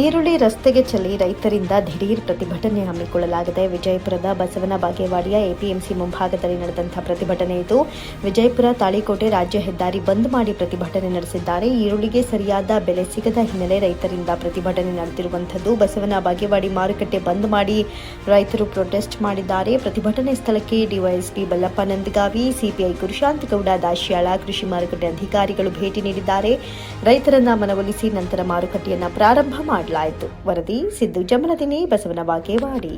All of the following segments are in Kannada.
ಈರುಳ್ಳಿ ರಸ್ತೆಗೆ ಚಲಿ ರೈತರಿಂದ ದಿಢೀರ್ ಪ್ರತಿಭಟನೆ ಹಮ್ಮಿಕೊಳ್ಳಲಾಗಿದೆ. ವಿಜಯಪುರದ ಬಸವನ ಬಾಗೇವಾಡಿಯ ಎಪಿಎಂಸಿ ಮುಂಭಾಗದಲ್ಲಿ ನಡೆದಂತಹ ಪ್ರತಿಭಟನೆ ಇದು. ವಿಜಯಪುರ, ತಾಳಿಕೋಟೆ ರಾಜ್ಯ ಹೆದ್ದಾರಿ ಬಂದ್ ಮಾಡಿ ಪ್ರತಿಭಟನೆ ನಡೆಸಿದ್ದಾರೆ. ಈರುಳ್ಳಿಗೆ ಸರಿಯಾದ ಬೆಲೆ ಸಿಗದ ಹಿನ್ನೆಲೆ ರೈತರಿಂದ ಪ್ರತಿಭಟನೆ ನಡೆದಿರುವಂಥದ್ದು. ಬಸವನ ಬಾಗೇವಾಡಿ ಮಾರುಕಟ್ಟೆ ಬಂದ್ ಮಾಡಿ ರೈತರು ಪ್ರೊಟೆಸ್ಟ್ ಮಾಡಿದ್ದಾರೆ. ಪ್ರತಿಭಟನೆ ಸ್ಥಳಕ್ಕೆ ಡಿವೈಎಸ್ಪಿ ಬಲ್ಲಪ್ಪ ನಂದಗಾವಿ, ಸಿಪಿಐ ಗುರುಶಾಂತ್ ಗೌಡ ದಾಶ್ಯಾಳ ಕೃಷಿ ಮಾರುಕಟ್ಟೆ ಅಧಿಕಾರಿಗಳು ಭೇಟಿ ನೀಡಿದ್ದಾರೆ. ರೈತರನ್ನ ಮನವೊಲಿಸಿ ನಂತರ ಮಾರುಕಟ್ಟೆಯನ್ನ ಪ್ರಾರಂಭ ಮಾಡಲಾಯಿತು ವರದಿ ಸಿದ್ದು ಜಮಲದಿನಿ ಬಸವನ ಬಾಗೇವಾಡಿ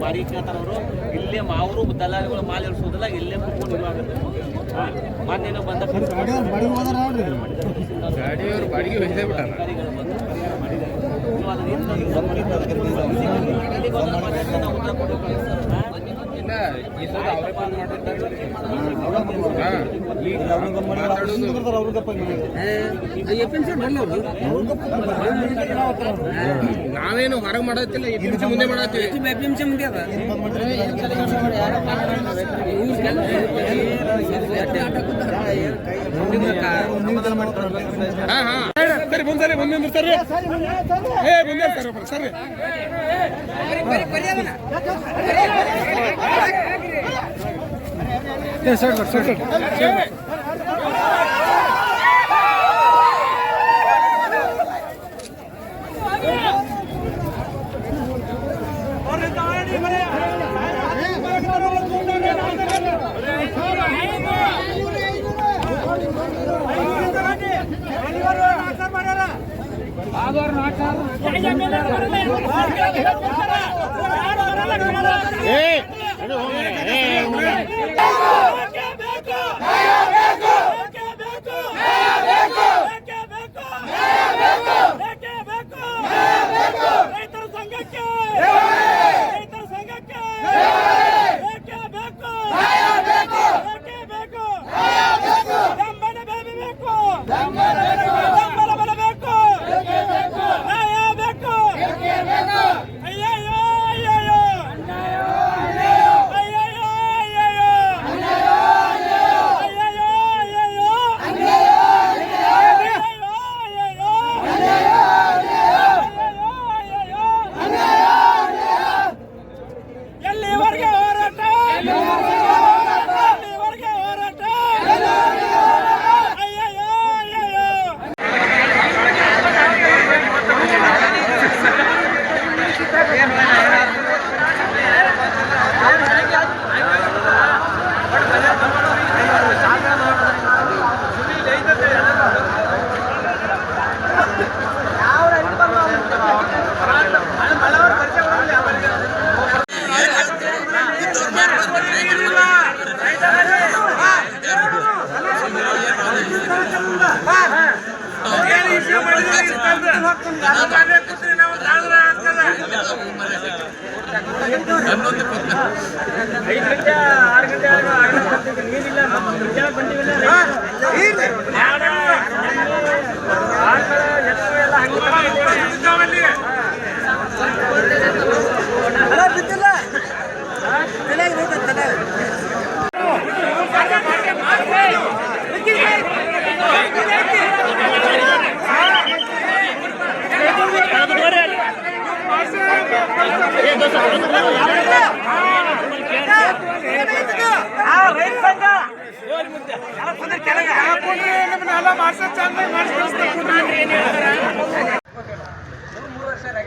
ಬಾರಿ ಕೇಳ್ತಾರೆ ಅವರು. ಇಲ್ಲೇ ಅವರು ದಲ್ಲಾಳಿಗಳು ಮಾಲ್ ಇಳಿಸೋದಿಲ್ಲ ಇಲ್ಲೇ ಕುತ್ಕೊಂಡು ಹಾಂ ಮೊನ್ನೇನೋ ಬಂದ ಅಧಿಕಾರಿಗಳು ಬಂದು ನಾವೇನು ಹೊರಗೆ ಮಾಡತ್ತಿಲ್ಲ ನಿಮಿಷ ಮುಂದೆ ಮಾಡತ್ತೀವಿ. ಹಾ ಹಾ. ಸರಿ ಮುಂದೆ ಮುಂದೆ ನಿಂದಿರ್ತಾರೆ ಏ ಮುಂದೆ ಸರ್ ಸರ್. ಸರಿ ಏ, ಸರಿ ಬರ್ರಿ, ಸರಿ ಸರಿ. ಏ Hey, that's a ಮಾಡ್ಸೋ ವರ್ಷ ಮಾಡಿಸ್ತಾರೆ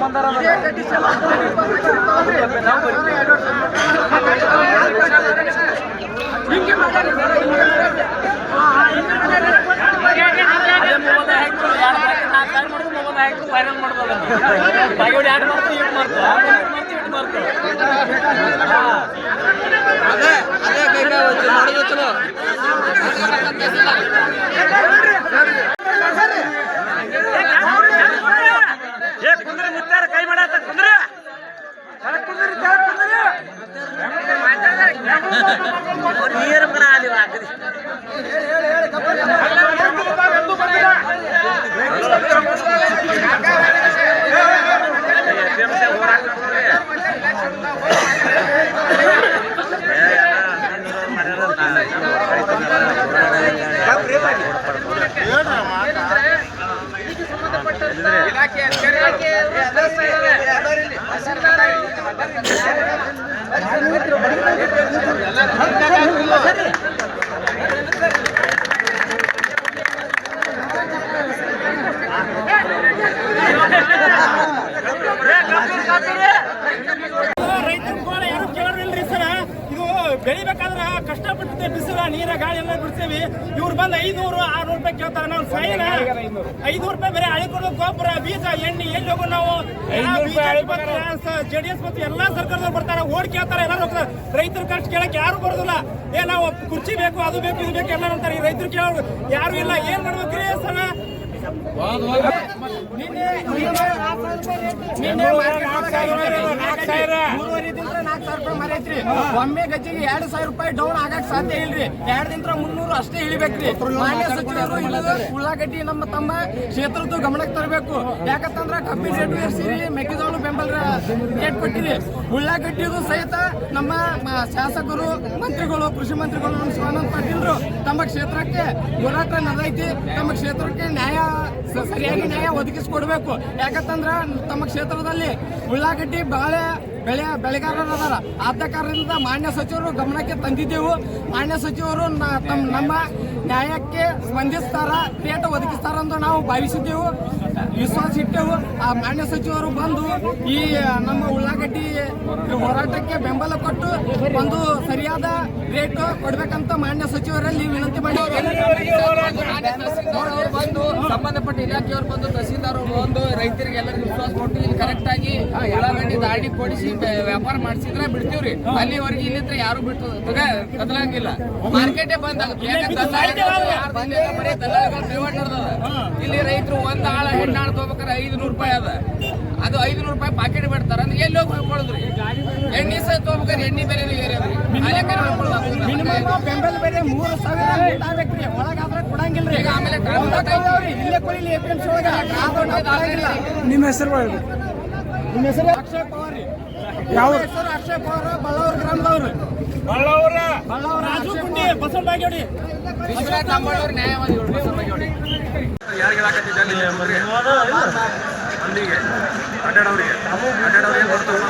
ಬಂದಾರ ವೈರಲ್ ಮಾಡ್ಬೋದು ಬಾಗಿಡಿ ಆಟ ಮಾಡ್ತಾರೆ ಇಟ್ಟು ಮಾಡ್ತಾರೆ ಇಟ್ಟು ಮಾಡ್ತಾರೆ ಏ ನೀರು ಮನ ಅಲ್ಲಿ ಹಾಕಿದಿ ರೈತರ ಕೋಲ ಯಾರು ಕೇಳೋರಿಲ್ರಿ ಸರ ಇದು ಬೆಳಿಬೇಕಾದ್ರ ಕಷ್ಟಪಟ್ಟಿದ್ದೆ ಬಿಸಿಲ ನೀರ ಗಾಳಿ ಎಲ್ಲ ಬಿಡ್ತೇವಿ ಇವ್ರು ಬಂದ್ ಐನೂರು ಆರ್ನೂರು ರೂಪಾಯಿ ಕೇಳ್ತಾರೆ ನಾವು ಸೈನ್ ಐನೂರು ರೂಪಾಯಿ ಬೇರೆ ಹಳೆ ಕೊಡೋ ಗೊಬ್ಬರ ಬೀಜ ಎಣ್ಣೆ ಎಲ್ಲಿ ಹೋಗೋ ನಾವು ಜೆ ಡಿ ಎಸ್ ಮತ್ತು ಎಲ್ಲಾ ಸರ್ಕಾರದವ್ರು ಬರ್ತಾರೆ ಓಡ್ ಕೇಳ್ತಾರೆ ಎಲ್ಲರೂ ಹೋಗ್ತಾರೆ ರೈತರ ಕಷ್ಟ ಕೇಳಕ್ ಯಾರು ಬರೋದಿಲ್ಲ ಏ, ನಾವು ಕುರ್ಚಿ ಬೇಕು, ಅದು ಬೇಕು, ಇದು ಬೇಕು, ಎಲ್ಲ ಅಂತಾರೆ. ಈ ರೈತರು ಕೇಳೋರು, ಯಾರು ಇಲ್ಲ, ಏನ್ ಮಾಡ್ಬೇಕ್ರಿ ನಿನ್ನೆ ಸರ ಒಮ್ಮೆ ಗಜ್ಜಿಗೆ ಎರಡ್ ಸಾವಿರ ರೂಪಾಯಿ ಡೌನ್ ಆಗಕ್ ಸಾಧ್ಯ ಇಲ್ರಿ. ಎರಡ್ ದಿನ ಮುನ್ನೂರು ಅಷ್ಟೇ ಇಳಿಬೇಕ್ರಿ. ಮಾನ್ಯ ಸಚಿವರು ಉಳ್ಳಾಗಡ್ಡಿ ನಮ್ಮ ತಮ್ಮ ಕ್ಷೇತ್ರದ್ದು ಗಮನಕ್ಕೆ ತರಬೇಕು. ಯಾಕಂತಂದ್ರ ಕಬ್ಬಿ ರೇಟ್ ಏರ್ಸಿರಿ ಮೆಕ್ಕೆಜೋಳ ಬೆಂಬಲ ರೇಟ್ ಕೊಟ್ಟಿರಿ ಉಳ್ಳಾಗಡ್ಡಿಗೂ ಸಹಿತ ನಮ್ಮ ಶಾಸಕರು ಮಂತ್ರಿಗಳು ಕೃಷಿ ಮಂತ್ರಿಗಳು ನಮ್ಮ ಶಿವಾನಂದ ಪಾಟೀಲ್ರು ತಮ್ಮ ಕ್ಷೇತ್ರಕ್ಕೆ ಹೋರಾಟ ನಡೆದೈತಿ. ತಮ್ಮ ಕ್ಷೇತ್ರಕ್ಕೆ ನ್ಯಾಯ ಸರಿಯಾಗಿ ನ್ಯಾಯ ಒದಗಿಸಿಕೊಡ್ಬೇಕು. ಯಾಕಂತಂದ್ರ ತಮ್ಮ ಕ್ಷೇತ್ರದಲ್ಲಿ ಉಳ್ಳಾಗಡ್ಡಿ ಬಾಳೆ ಬೆಳೆ ಬೆಳೆಗಾರರು ಅದಾರ ಆದ ಕಾರಣದಿಂದ ಮಾನ್ಯ ಸಚಿವರು ಗಮನಕ್ಕೆ ತಂದಿದ್ದೆವು. ಮಾನ್ಯ ಸಚಿವರು ನಮ್ಮ ನ್ಯಾಯಕ್ಕೆ ಸ್ಪಂದಿಸ್ತಾರ ಪೇಟ ಒದಗಿಸ್ತಾರ ಅಂತ ನಾವು ಭಾವಿಸಿದ್ದೆವು. ವಿಶ್ವಾಸ ಇಟ್ಟೆವು. ಆ ಮಾನ್ಯ ಸಚಿವರು ಬಂದು ಈ ನಮ್ಮ ಉಳ್ಳಾಗಡ್ಡಿ ಹೋರಾಟಕ್ಕೆ ಬೆಂಬಲ ಕೊಟ್ಟು ಒಂದು ಸರಿಯಾದ ರೇಟ್ ಕೊಡ್ಬೇಕಂತ ಮಾನ್ಯ ಸಚಿವರಲ್ಲಿ ವಿನಂತಿ ಅವ್ರು ಬಂದು ಸಂಬಂಧಪಟ್ಟ ಇಲಾಖೆಯವರು ಬಂದು ತಹಸೀಲ್ದಾರ್ ಬಂದು ರೈತರಿಗೆ ಎಲ್ಲರಿಗೂ ವಿಶ್ವಾಸ ಕೊಟ್ಟು ಇಲ್ಲಿ ಕರೆಕ್ಟ್ ಆಗಿ ಉಳ್ಳಾಗಡ್ಡಿ ದಾಡಿ ಕೊಡಿಸಿ ವ್ಯಾಪಾರ ಮಾಡಿಸಿದ್ರೆ ಬಿಡ್ತೀವ್ರಿ. ಅಲ್ಲಿವರೆಗೆ ಇಲ್ಲಿದ್ರೆ ಯಾರು ಬಿಟ್ಟು ಕದಲಂಗಿಲ್ಲ. ಮಾರ್ಕೆಟೇ ಬಂದಾಗ ಆಗುತ್ತೆ ಇಲ್ಲಿ ರೈತರು ಒಂದ್ ಆಳ ಹೆಣ್ಣಾಳ ತಗೋಬೇಕಾದ್ರೆ ಐದುನೂರು ರೂಪಾಯಿ ಅದ. ಅದು ಐದುನೂರು ರೂಪಾಯಿ ಪಾಕೆಟ್ ಬಿಡ್ತಾರ. ಅಂದ್ರೆ ಎಲ್ಲಿ ಹೋಗಿ ಕೊಡುದ್ರಿ ಎಣ್ಣೆ ಸಹ ತಗೋಬೇಕಾದ್ರೆ ಎಣ್ಣೆ ಬೆಲೆ ಬೆಂಬಲ ಮೂರು ಸಾವಿರ ಮೀಟ್ ಆಗ್ಬೇಕ್ರಿ. ಒಳಗಾದ್ರೆ ಕೊಡಂಗಿಲ್ರಿ. ಈಗ ಆಮೇಲೆ ಟ್ರಾನ್ಸ್ಪೋರ್ಟ್ ಗೊತ್ತಾಗ್ತಾವ್ರಿ, ಇಲ್ಲೇ ಕೊಡಿಲಿ ಎ ಪಿ ಎಂ ಸಿ ಒಳಗ. ಆದ್ರೆ ನಾವು ಕೊಡಂಗಿಲ್ಲ. ನಿಮ್ಮ ಹೆಸರು ನಿಮ್ಮ ಹೆಸರು? ಅಕ್ಷಯ್ ಪವಾರ್ ರೀ. ಯಾವ ಹೆಸರು ಅಕ್ಷಯ್ ಪವಾರ್ ಬಳ್ಳಾವ್ರ ಗ್ರಾಮದವ್ರು. ಬಳ್ಳಾವ್ರ. ಬಳ್ಳಾವರ ರಾಜು ಕುಂಡಿ ನ್ಯಾಯವಾದಿಗಳು ಬಸವರಾಜ್ ಯಾರಿಗೆ ಹೇಳಕತ್ತಿದ್ದೆ ಅಲ್ಲಿ ಮಂದಿಗೆ ಅಡ್ಡಾಡೋರಿಗೆ. ಅಡ್ಡಾಡೋರಿಗೆ ಮಾಡಿದ್ರು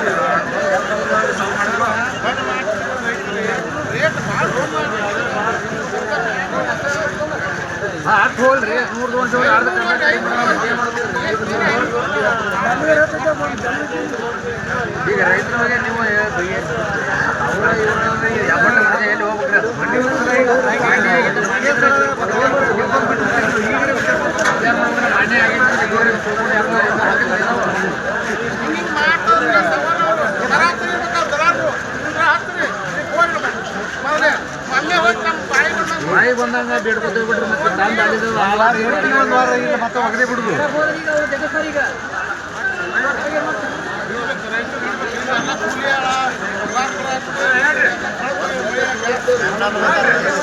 ಈಗ ರೈತರ ಬಗ್ಗೆ ನೀವು ಅವರ ಇವರ ಎಲ್ಲಿ ಹೋಗ್ಬೇಕು ಬಂದಂಗ ಬೇಡ್ಕೊತ ಬಿಡ್ರಿ ಮತ್ತೆ ತಂದ ಒಂದು ವಾರ ಇಲ್ಲ ಮತ್ತೆ ಒಗದೆ ಬಿಡುದು ಪವಾರ್